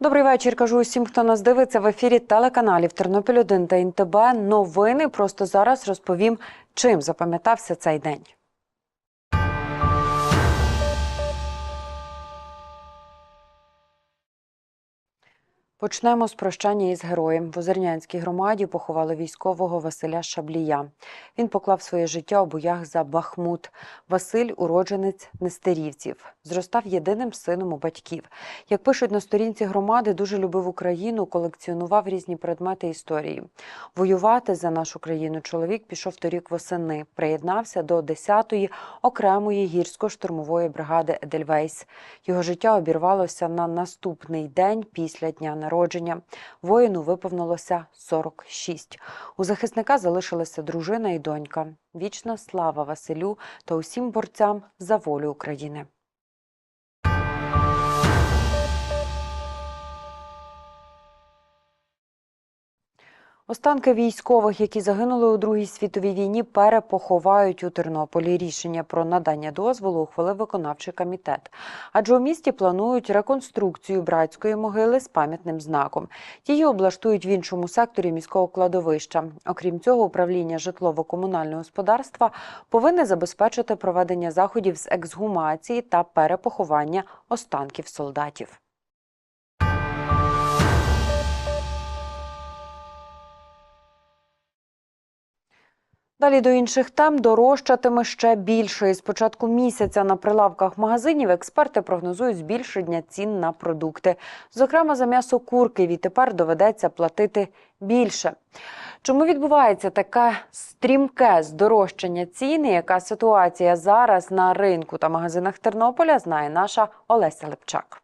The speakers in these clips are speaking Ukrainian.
Добрий вечір. Кажу усім, хто нас дивиться в ефірі телеканалів Тернопіль 1 та ІНТБ. Новини просто зараз розповім, чим запам'ятався цей день. Почнемо з прощання із героєм. В Озернянській громаді поховали військового Василя Шаблія. Він поклав своє життя у боях за Бахмут. Василь уродженець Нестерівців. Зростав єдиним сином у батьків. Як пишуть на сторінці громади, дуже любив Україну, колекціонував різні предмети історії. Воювати за нашу країну чоловік пішов торік восени. Приєднався до 10-ї окремої гірсько-штурмової бригади Едельвейс. Його життя обірвалося на наступний день після дня народження. Воїну виповнилося 46. У захисника залишилася дружина і донька. Вічна слава Василю та усім борцям за волю України. Останки військових, які загинули у Другій світовій війні, перепоховають у Тернополі. Рішення про надання дозволу ухвалив виконавчий комітет. Адже у місті планують реконструкцію братської могили з пам'ятним знаком. Її облаштують в іншому секторі міського кладовища. Окрім цього, управління житлово-комунального господарства повинне забезпечити проведення заходів з ексгумації та перепоховання останків солдатів. Далі до інших тем дорожчатиме ще більше. І з початку місяця на прилавках магазинів експерти прогнозують збільшення цін на продукти. Зокрема, за м'ясо курки відтепер доведеться платити більше. Чому відбувається таке стрімке здорожчання цін? і Яка ситуація зараз на ринку та магазинах Тернополя? Знає наша Олеся Лепчак.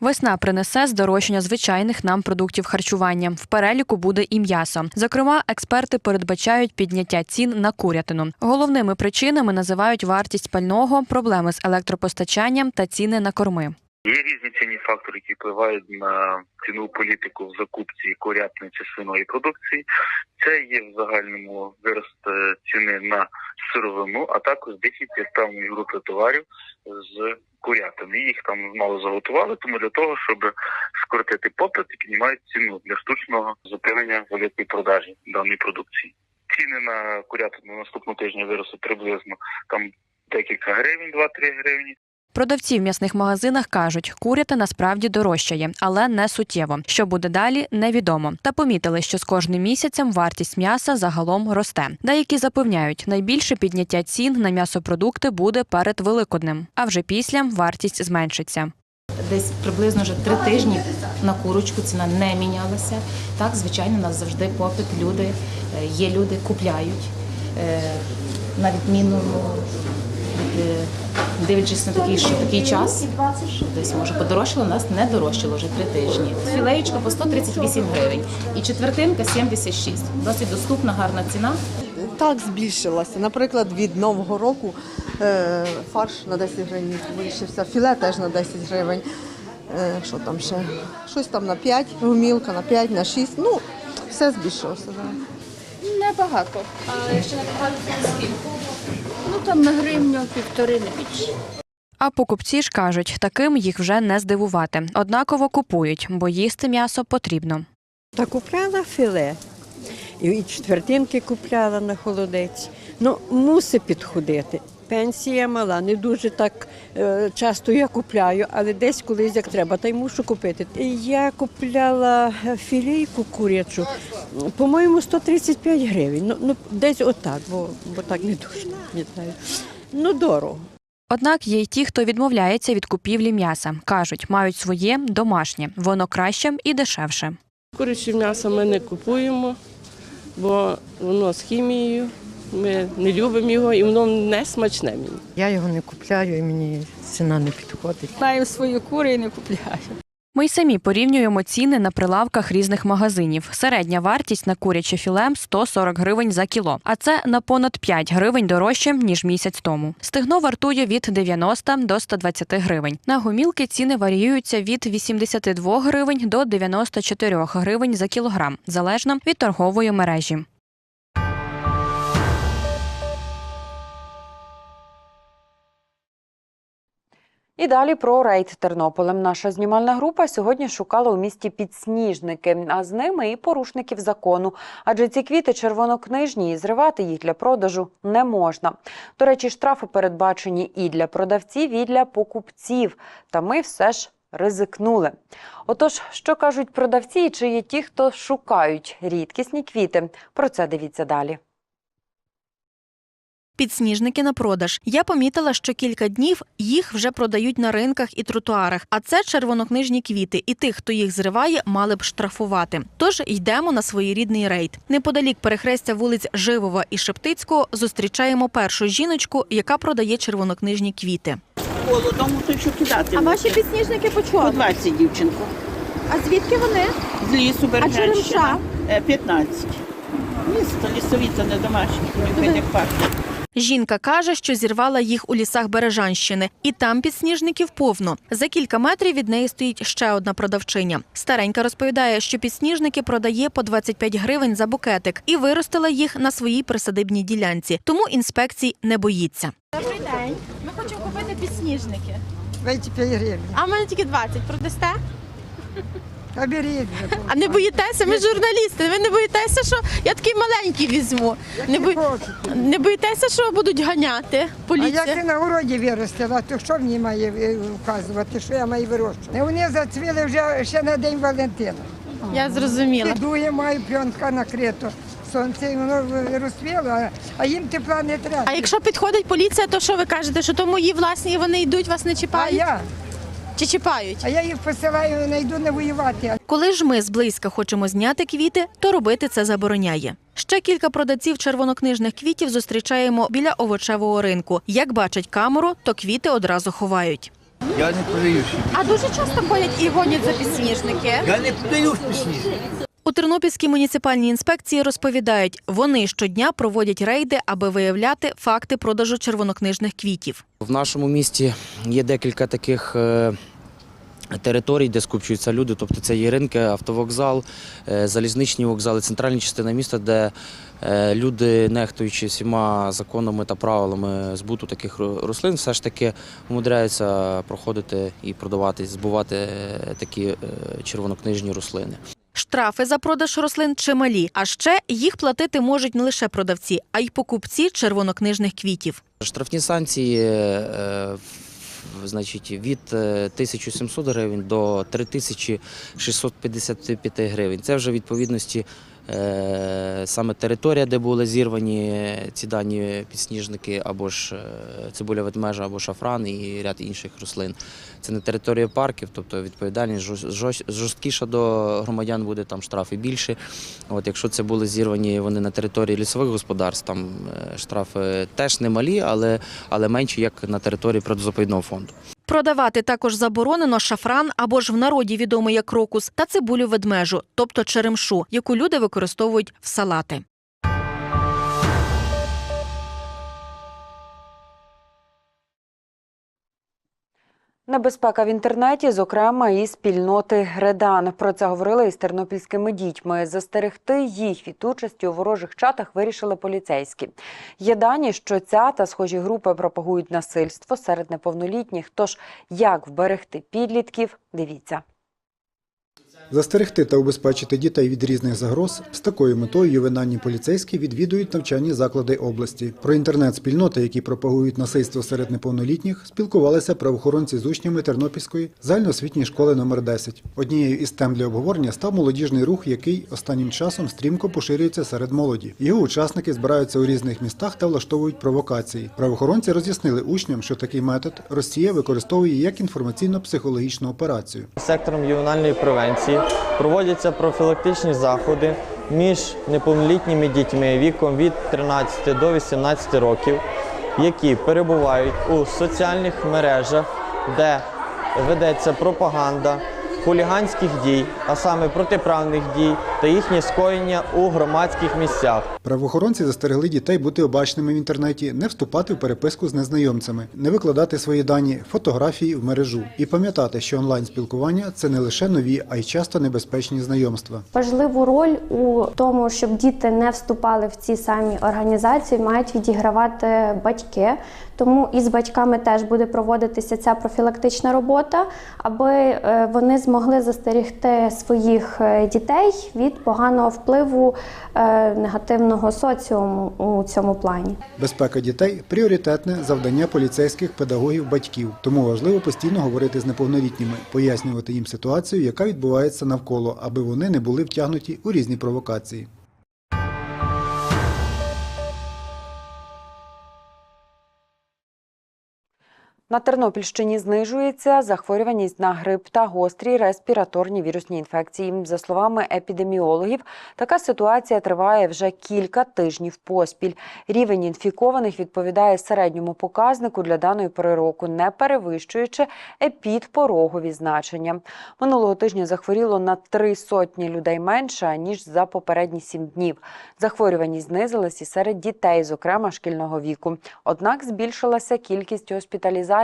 Весна принесе здорожчання звичайних нам продуктів харчування. В переліку буде і м'ясо. Зокрема, експерти передбачають підняття цін на курятину. Головними причинами називають вартість пального, проблеми з електропостачанням та ціни на корми. Є різні цінні фактори, які впливають на ціну політику в закупці курятної чи свиної продукції. Це є в загальному вирост е, ціни на сировину, а також дефіцит певної групи товарів з курятини. Їх там мало заготували, тому для того, щоб скоротити попит, піднімають ціну для штучного зупинення великої продажі даної продукції. Ціни на курятину наступного тижня виростуть приблизно там декілька гривень, 2-3 гривні. Продавці в м'ясних магазинах кажуть, курята насправді дорожчає, але не суттєво. Що буде далі, невідомо. Та помітили, що з кожним місяцем вартість м'яса загалом росте. Деякі запевняють, найбільше підняття цін на м'ясопродукти буде перед Великоднем, а вже після вартість зменшиться. Десь приблизно вже три тижні на курочку ціна не мінялася. Так, звичайно, у нас завжди попит. Люди е, є люди, купляють. Е, На відміну від, дивлячись на такий, що такий час, що десь може подорожчало, у нас не дорожчало вже три тижні. Філеєчка по 138 гривень і четвертинка 76. Досить доступна, гарна ціна. Так збільшилася. Наприклад, від Нового року е, фарш на 10 гривень збільшився, філе теж на 10 гривень. Е, що там ще? Щось там на 5, гумілка на 5, на 6. Ну, все збільшилося. Да. Небагато. А якщо набагато, то скільки? Ну там на гривню півтори не більше. А покупці ж кажуть, таким їх вже не здивувати. Однаково купують, бо їсти м'ясо потрібно. Та купляла філе. І четвертинки купляла на холодець. Ну, мусить підходити. Пенсія мала, не дуже так е, часто я купляю, але десь колись як треба, та й мушу купити. Я купляла філейку курячу, по-моєму, 135 гривень. Ну, ну десь отак, бо, бо так не дуже не знаю. Ну, дорого. Однак є й ті, хто відмовляється від купівлі м'яса. кажуть, мають своє домашнє, воно краще і дешевше. Куряче м'ясо ми не купуємо, бо воно з хімією. Ми не любимо його і воно не смачне мені. Я його не купляю і мені ціна не підходить. Маю свої кури і не купляю. Ми й самі порівнюємо ціни на прилавках різних магазинів. Середня вартість на куряче філе 140 гривень за кіло, а це на понад 5 гривень дорожче ніж місяць тому. Стегно вартує від 90 до 120 гривень. На гумілки ціни варіюються від 82 гривень до 94 гривень за кілограм, залежно від торгової мережі. І далі про рейд Тернополем. Наша знімальна група сьогодні шукала у місті підсніжники, а з ними і порушників закону. Адже ці квіти червонокнижні і зривати їх для продажу не можна. До речі, штрафи передбачені і для продавців, і для покупців. Та ми все ж ризикнули. Отож, що кажуть продавці, чи є ті, хто шукають рідкісні квіти? Про це дивіться далі. Підсніжники на продаж. Я помітила, що кілька днів їх вже продають на ринках і тротуарах. А це червонокнижні квіти, і тих, хто їх зриває, мали б штрафувати. Тож йдемо на своєрідний рейд. Неподалік перехрестя вулиць Живова і Шептицького зустрічаємо першу жіночку, яка продає червонокнижні квіти. Холодом, то що кидати. А ваші підсніжники по По чому? 20, дівчинко. А звідки вони? З лісу Бережанщина. черемша? Е, 15. Місто лісові, це не домашні. Нюхайте як пахне. Жінка каже, що зірвала їх у лісах Бережанщини, і там підсніжників повно. За кілька метрів від неї стоїть ще одна продавчиня. Старенька розповідає, що підсніжники продає по 25 гривень за букетик і виростила їх на своїй присадибній ділянці, тому інспекцій не боїться. Добрий день. Ми хочемо купити підсніжники. 25 гривень. А в мене тільки 20. Продасте? А беріть вже. А не боїтеся? Ми журналісти. Ви не боїтеся, що я такий маленький візьму? Не, бої... не боїтеся, що будуть ганяти А як поліція? ти на городі виростила, то що мені має е, вказувати, що я маю вирощувати? Вони зацвіли вже ще на День Валентина. Я зрозуміла. Дує маю пленка накрито. Сонце і воно розцвіло, а- а їм тепла не треба. А якщо підходить поліція, то що ви кажете, що то мої власні і вони йдуть, вас не А чіпають? я, Чи чіпають? а я їх посилаю, не йду не воювати. Коли ж ми зблизька хочемо зняти квіти, то робити це забороняє. Ще кілька продавців червонокнижних квітів зустрічаємо біля овочевого ринку. Як бачать камеру, то квіти одразу ховають. Я не продаю. А дуже часто ходять і гонять за підсніжники. Я не продаю пісні. У Тернопільській муніципальній інспекції розповідають, вони щодня проводять рейди, аби виявляти факти продажу червонокнижних квітів. В нашому місті є декілька таких е, територій, де скупчуються люди. Тобто це є ринки, автовокзал, е, залізничні вокзали, центральна частина міста, де е, люди, нехтуючи всіма законами та правилами збуту таких рослин, все ж таки умудряються проходити і продавати, збувати такі червонокнижні рослини. Штрафи за продаж рослин чималі, а ще їх платити можуть не лише продавці, а й покупці червонокнижних квітів. Штрафні санкції е, значить, від е, 1700 гривень до 3655 гривень. Це вже відповідності е, саме територія, де були зірвані ці дані підсніжники, або ж е, цибуля ведмежа, або шафран і ряд інших рослин. Це не територія парків, тобто відповідальність жорст- жорст- жорсткіша до громадян буде там штрафи більше. От якщо це були зірвані вони на території лісових господарств, там е, штрафи теж немалі, але, але менші, як на території природозаповідного фонду. Продавати також заборонено шафран або ж в народі відомий як рокус та цибулю ведмежу, тобто черемшу, яку люди використовують в салати. Небезпека в інтернеті, зокрема і спільноти Редан. Про це говорили із тернопільськими дітьми. Застерегти їх від участі у ворожих чатах вирішили поліцейські. Є дані, що ця та схожі групи пропагують насильство серед неповнолітніх. Тож як вберегти підлітків? Дивіться. Застерегти та убезпечити дітей від різних загроз з такою метою ювенальні поліцейські відвідують навчальні заклади області. Про інтернет-спільноти, які пропагують насильство серед неповнолітніх, спілкувалися правоохоронці з учнями Тернопільської загальноосвітньої школи номер 10 Однією із тем для обговорення став молодіжний рух, який останнім часом стрімко поширюється серед молоді. Його учасники збираються у різних містах та влаштовують провокації. Правоохоронці роз'яснили учням, що такий метод Росія використовує як інформаційно-психологічну операцію. Сектором ювенальної превенції проводяться профілактичні заходи між неповнолітніми дітьми віком від 13 до 18 років, які перебувають у соціальних мережах, де ведеться пропаганда хуліганських дій, а саме протиправних дій та їхнє скоєння у громадських місцях. Правоохоронці застерегли дітей бути обачними в інтернеті, не вступати в переписку з незнайомцями, не викладати свої дані, фотографії в мережу і пам'ятати, що онлайн-спілкування це не лише нові, а й часто небезпечні знайомства. Важливу роль у тому, щоб діти не вступали в ці самі організації, мають відігравати батьки. Тому і з батьками теж буде проводитися ця профілактична робота, аби е, вони змогли застерігти своїх е, дітей від поганого впливу е, негативного соціуму у цьому плані. Безпека дітей пріоритетне завдання поліцейських, педагогів, батьків. Тому важливо постійно говорити з неповнолітніми, пояснювати їм ситуацію, яка відбувається навколо, аби вони не були втягнуті у різні провокації. На Тернопільщині знижується захворюваність на грип та гострі респіраторні вірусні інфекції. За словами епідеміологів, така ситуація триває вже кілька тижнів поспіль. Рівень інфікованих відповідає середньому показнику для даної пори року, не перевищуючи епідпорогові значення. Минулого тижня захворіло на три сотні людей менше ніж за попередні сім днів. Захворюваність знизилась і серед дітей, зокрема шкільного віку. Однак збільшилася кількість госпіталізацій.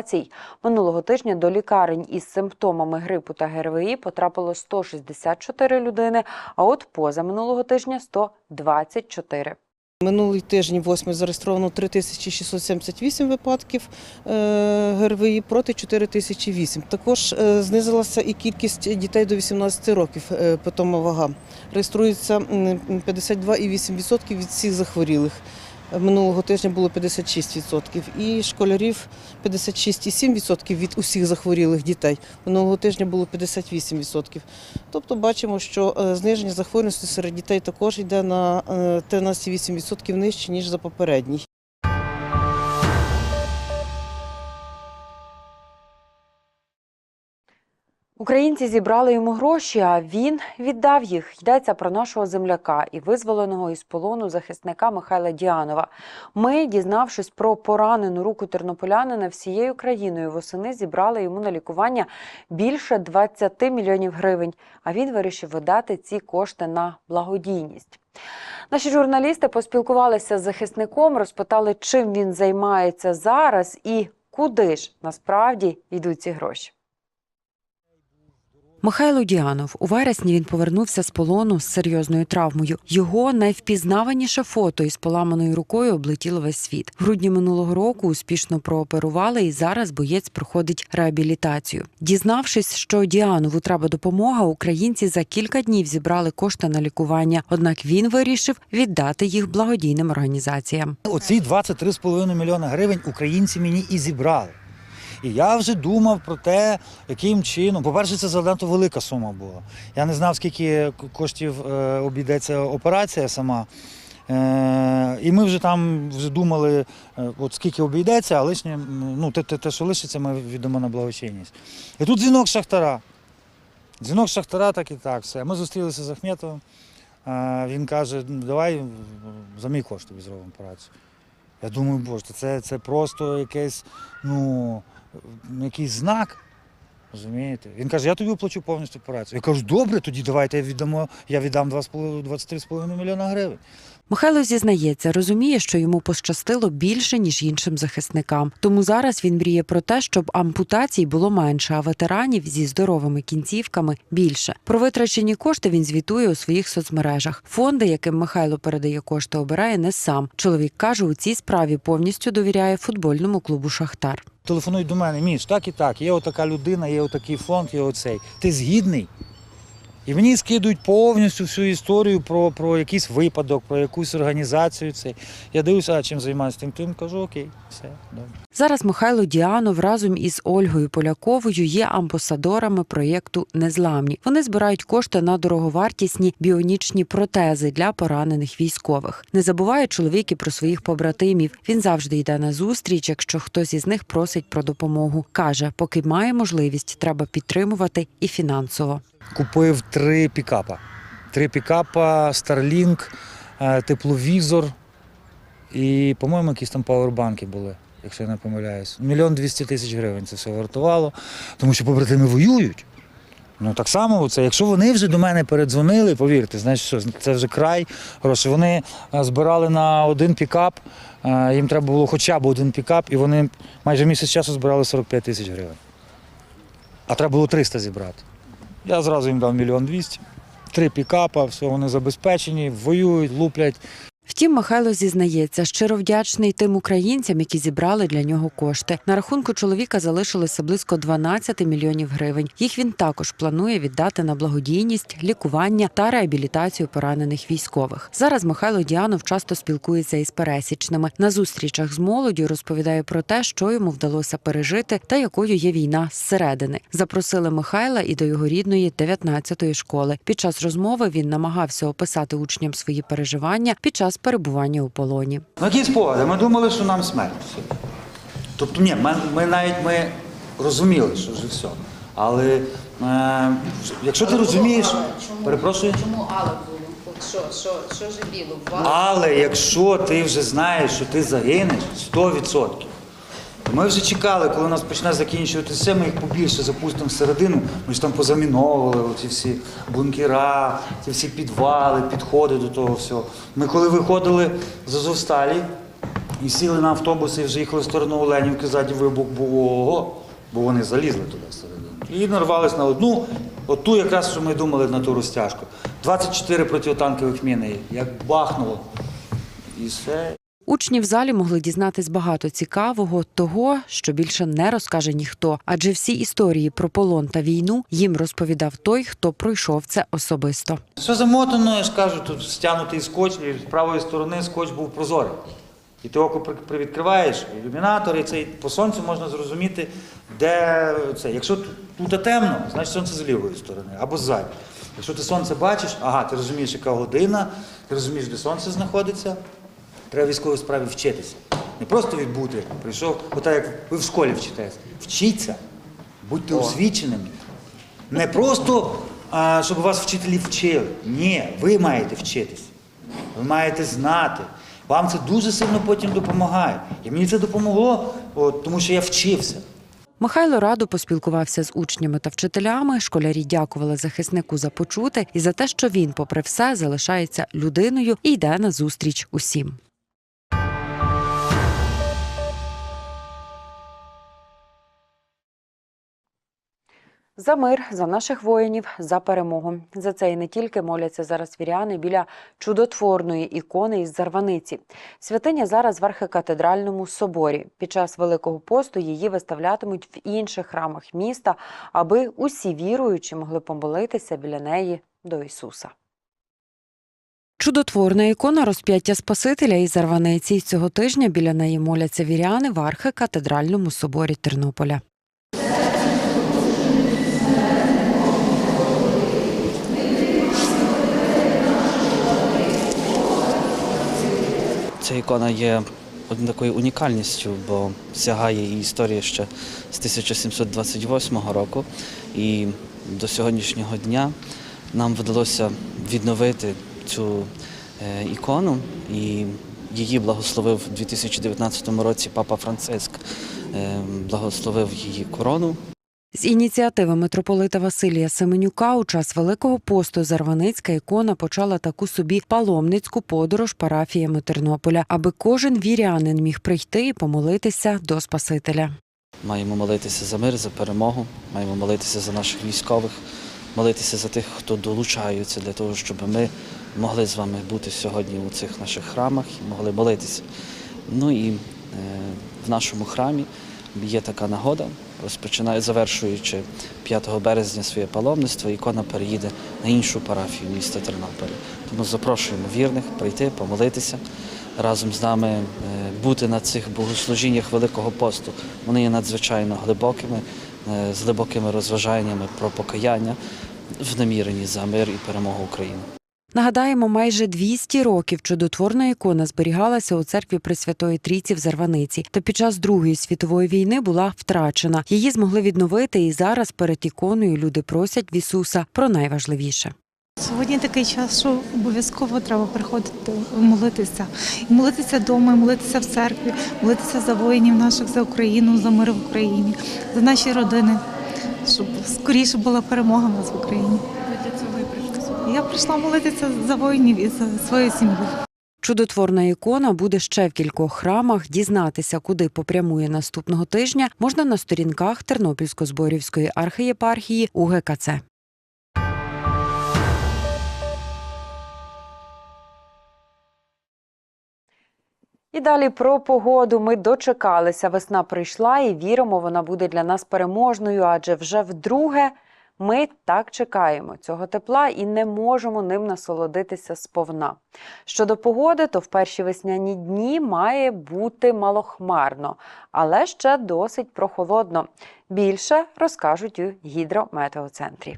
Минулого тижня до лікарень із симптомами грипу та ГРВІ потрапило 164 людини, а от поза минулого тижня 124. Минулий тиждень, 8 зареєстровано 3678 випадків е, ГРВІ проти 4008. Також е, знизилася і кількість дітей до 18 років е, питома вага. Реєструється м, 52,8% від всіх захворілих. Минулого тижня було 56%. І школярів 56,7% від усіх захворілих дітей. Минулого тижня було 58%. Тобто бачимо, що е, зниження захворюваності серед дітей також йде на е, 13,8% нижче, ніж за попередній. Українці зібрали йому гроші, а він віддав їх. Йдеться про нашого земляка і визволеного із полону захисника Михайла Діанова. Ми, дізнавшись про поранену руку тернополянина, всією країною восени зібрали йому на лікування більше 20 мільйонів гривень. А він вирішив видати ці кошти на благодійність. Наші журналісти поспілкувалися з захисником, розпитали, чим він займається зараз і куди ж насправді йдуть ці гроші. Михайло Діанов у вересні він повернувся з полону з серйозною травмою. Його найвпізнаваніше фото із поламаною рукою облетіло весь світ. В грудні минулого року успішно прооперували, і зараз боєць проходить реабілітацію. Дізнавшись, що Діанову треба допомога, українці за кілька днів зібрали кошти на лікування. Однак він вирішив віддати їх благодійним організаціям. Оці 23,5 мільйона гривень українці мені і зібрали. І я вже думав про те, яким чином. По-перше, це занадто велика сума була. Я не знав, скільки коштів е, обійдеться операція сама. Е, і ми вже там вже думали, е, от скільки обійдеться, а лишнє, ну, те, те, що лишиться, ми віддамо на благочинність. І тут дзвінок Шахтара. Дзвінок Шахтара, так і так. Все. Ми зустрілися з Ахметовим. Він каже, «Ну, давай за мій кошт зробимо операцію. Я думаю, боже, це, це просто якийсь, ну, якийсь знак. Розумієте? Він каже, я тобі оплачу повністю операцію. Я кажу, добре, тоді давайте я віддамо, я віддам 23,5 мільйона гривень. Михайло зізнається, розуміє, що йому пощастило більше ніж іншим захисникам. Тому зараз він мріє про те, щоб ампутацій було менше, а ветеранів зі здоровими кінцівками більше. Про витрачені кошти він звітує у своїх соцмережах. Фонди, яким Михайло передає кошти, обирає не сам. Чоловік каже, у цій справі повністю довіряє футбольному клубу Шахтар. Телефонують до мене, Міш, так і так, є отака людина, є отакий фонд, є оцей. Ти згідний? І мені скидують повністю всю історію про, про якийсь випадок, про якусь організацію. Цей. Я дивлюся, а чим займаюся тим тим, кажу, окей, все, добре. Зараз Михайло Діанов разом із Ольгою Поляковою є амбасадорами проєкту Незламні. Вони збирають кошти на дороговартісні біонічні протези для поранених військових. Не забуває чоловік і про своїх побратимів. Він завжди йде на зустріч, якщо хтось із них просить про допомогу. каже, поки має можливість, треба підтримувати і фінансово. Купив три пікапа. Три пікапа, Starlink, е, тепловізор і, по-моєму, якісь там павербанки були, якщо я не помиляюсь. Мільйон двісті тисяч гривень це все вартувало, тому що побратими воюють. Ну так само, це, якщо вони вже до мене передзвонили, повірте, значить, що це вже край. Гроші. Вони е, збирали на один пікап, е, їм треба було хоча б один пікап, і вони майже місяць часу збирали 45 тисяч гривень. А треба було 300 зібрати. Я зразу їм дав мільйон двісті. Три пікапа, все, вони забезпечені, воюють, луплять. Втім, Михайло зізнається, щиро вдячний тим українцям, які зібрали для нього кошти. На рахунку чоловіка залишилося близько 12 мільйонів гривень. Їх він також планує віддати на благодійність, лікування та реабілітацію поранених військових. Зараз Михайло Діанов часто спілкується із пересічними. На зустрічах з молоддю розповідає про те, що йому вдалося пережити та якою є війна зсередини. Запросили Михайла і до його рідної 19-ї школи. Під час розмови він намагався описати учням свої переживання під час перебування у полоні. Ну, які спогади? Ми думали, що нам смерть. Тобто, ні, ми, ми навіть ми розуміли, що вже все. Але е, якщо ти розумієш, перепрошую. Чому але було? От що, що, що живіло? Але якщо ти вже знаєш, що ти загинеш 100%. Ми вже чекали, коли у нас почне закінчуватися, ми їх побільше запустимо всередину. Ми ж там позаміновували ці всі бункера, ці всі підвали, підходи до того всього. Ми коли виходили з Азовсталі і сіли на автобус і вже їхали в сторону Оленівки, ззаді вибух був ого, бо вони залізли туди всередину. І нарвались на одну, оту якраз, що ми думали на ту розтяжку. 24 протитанкових міни, як бахнуло. І все. Учні в залі могли дізнатись багато цікавого, того, що більше не розкаже ніхто, адже всі історії про полон та війну їм розповідав той, хто пройшов це особисто. Все замотано, я ж кажу, тут стягнутий скотч, і з правої сторони скотч був прозорий. І ти око при- привідкриваєш, ілюмінатор, і цей по сонцю можна зрозуміти, де це. Якщо тут темно, значить сонце з лівої сторони або ззаді. Якщо ти сонце бачиш, ага, ти розумієш, яка година, ти розумієш, де сонце знаходиться. Треба військовій справі вчитися. Не просто відбути, прийшов, отак як ви в школі вчитесь. Вчіться, будьте освіченими. Не просто, а, щоб вас вчителі вчили. Ні, ви маєте вчитися. Ви маєте знати. Вам це дуже сильно потім допомагає. І мені це допомогло, от, тому що я вчився. Михайло радо поспілкувався з учнями та вчителями. Школярі дякували захиснику за почуте і за те, що він, попри все, залишається людиною і йде на зустріч усім. За мир, за наших воїнів, за перемогу. За це і не тільки моляться зараз віряни біля чудотворної ікони із Зарваниці. Святиня зараз в архикатедральному соборі. Під час Великого посту її виставлятимуть в інших храмах міста, аби усі віруючі могли помолитися біля неї до Ісуса. Чудотворна ікона розп'яття Спасителя із Зарваниці. Цього тижня біля неї моляться віряни в архикатедральному соборі Тернополя. Ця ікона є такою унікальністю, бо сягає її історія ще з 1728 року. І до сьогоднішнього дня нам вдалося відновити цю е, ікону, і її благословив у 2019 році Папа Франциск, е, благословив її корону. З ініціативи митрополита Василія Семенюка у час Великого посту Зарваницька ікона почала таку собі паломницьку подорож парафіями Тернополя, аби кожен вірянин міг прийти і помолитися до Спасителя. Маємо молитися за мир, за перемогу, маємо молитися за наших військових, молитися за тих, хто долучаються для того, щоб ми могли з вами бути сьогодні у цих наших храмах і могли молитися. Ну і е, в нашому храмі є така нагода, розпочинає, завершуючи 5 березня своє паломництво, ікона переїде на іншу парафію міста Тернополя. Тому запрошуємо вірних прийти, помолитися разом з нами е, бути на цих богослужіннях Великого посту. Вони є надзвичайно глибокими, е, з глибокими розважаннями про покаяння в наміренні за мир і перемогу України. Нагадаємо, майже 200 років чудотворна ікона зберігалася у церкві Пресвятої Трійці в Зарваниці. То під час Другої світової війни була втрачена. Її змогли відновити, і зараз перед іконою люди просять в Ісуса про найважливіше. Сьогодні такий час, що обов'язково треба приходити молитися. І молитися вдома, і молитися в церкві, молитися за воїнів наших, за Україну, за мир в Україні, за наші родини, щоб скоріше була перемога в нас в Україні. Я прийшла молитися за воїнів і за свою сім'ю. Чудотворна ікона буде ще в кількох храмах. Дізнатися, куди попрямує наступного тижня, можна на сторінках Тернопільсько-Зборівської архієпархії УГКЦ. І далі про погоду. Ми дочекалися. Весна прийшла і віримо, вона буде для нас переможною, адже вже вдруге ми так чекаємо цього тепла і не можемо ним насолодитися сповна. Щодо погоди, то в перші весняні дні має бути малохмарно, але ще досить прохолодно. Більше розкажуть у гідрометеоцентрі.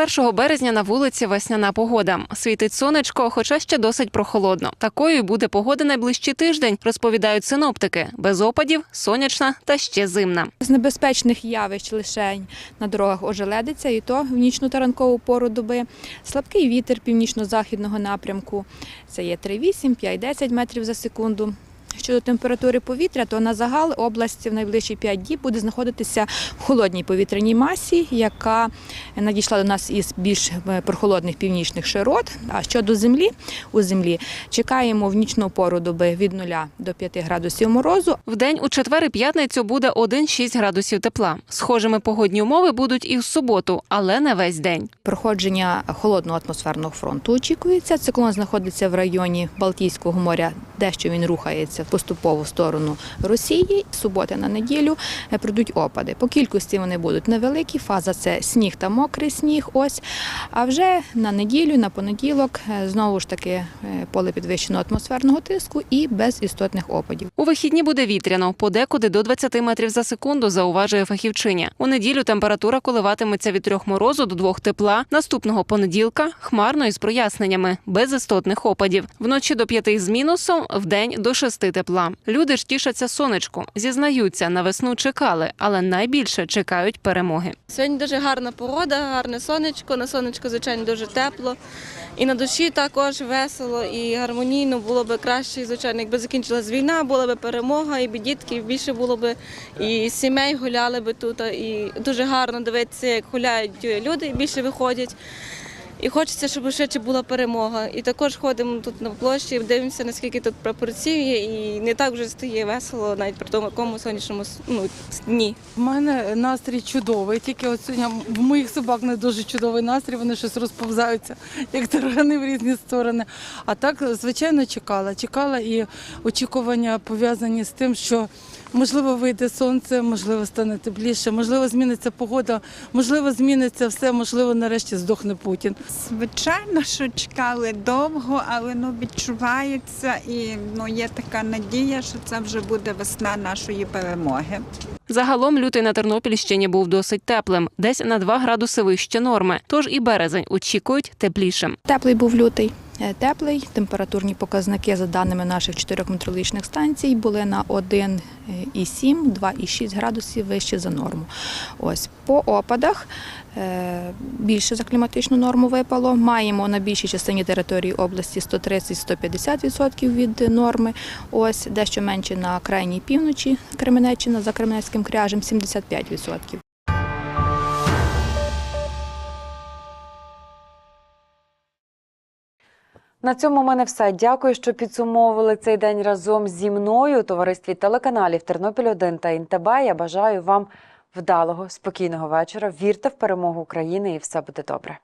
1 березня на вулиці весняна погода. Світить сонечко, хоча ще досить прохолодно. Такою буде погода найближчий тиждень, розповідають синоптики. Без опадів, сонячна та ще зимна. З небезпечних явищ лише на дорогах ожеледиться, і то в нічну та ранкову пору доби. Слабкий вітер північно-західного напрямку. Це є 3,8, 5,10 метрів за секунду. Щодо температури повітря, то на загал область в найближчі 5 діб буде знаходитися в холодній повітряній масі, яка надійшла до нас із більш е, прохолодних північних широт. А щодо землі, у землі чекаємо в нічну пору доби від 0 до 5 градусів морозу. Вдень у четвер і п'ятницю буде 1-6 градусів тепла. Схожими погодні умови будуть і в суботу, але не весь день. Проходження холодного атмосферного фронту очікується. Циклон знаходиться в районі Балтійського моря, дещо він рухається поступово в сторону Росії. Суботи на неділю е, прийдуть опади. По кількості вони будуть невеликі. Фаза це сніг та мокрий сніг. Ось а вже на неділю, на понеділок, е, знову ж таки е, поле підвищеного атмосферного тиску і без істотних опадів. У вихідні буде вітряно, подекуди до 20 метрів за секунду, зауважує фахівчиня. У неділю температура коливатиметься від трьох морозу до двох тепла. Наступного понеділка хмарно із проясненнями, без істотних опадів. Вночі до п'яти з мінусом, вдень до шести тепла. Люди ж тішаться сонечку. Зізнаються, на весну чекали, але найбільше чекають перемоги. Сьогодні дуже гарна погода, гарне сонечко. На сонечко, звичайно, дуже тепло. І на душі також весело і гармонійно було б краще, звичайно, якби закінчилась війна, була б перемога, і б дітки більше було б і сімей гуляли б тут. І дуже гарно дивитися, як гуляють люди, більше виходять. І хочеться, щоб швидше була перемога. І також ходимо тут на площі, дивимося, наскільки тут прапорців є, і не так вже стає весело, навіть при тому якому сонячному ну, дні. У мене настрій чудовий. Тільки от сьогодні в моїх собак не дуже чудовий настрій, вони щось розповзаються, як таргани в різні сторони. А так, звичайно, чекала. Чекала і очікування пов'язані з тим, що можливо вийде сонце, можливо, стане тепліше, можливо, зміниться погода, можливо, зміниться все, можливо, нарешті здохне Путін. Звичайно, що чекали довго, але ну відчувається і ну є така надія, що це вже буде весна нашої перемоги. Загалом лютий на Тернопільщині був досить теплим, десь на 2 градуси вище норми. Тож і березень очікують теплішим. Теплий був лютий. Е, Теплий температурні показники за даними наших чотирьох метеорологічних станцій були на 1,7, 2,6 градусів вище за норму. Ось по опадах е, більше за кліматичну норму випало. Маємо на більшій частині території області 130-150% від норми. Ось дещо менше на крайній півночі Кременеччина за Кременецьким кряжем 75%. На цьому в мене все. Дякую, що підсумовували цей день разом зі мною у товаристві телеканалів Тернопіль 1 та ІНТБ. Я бажаю вам вдалого, спокійного вечора. Вірте в перемогу України і все буде добре.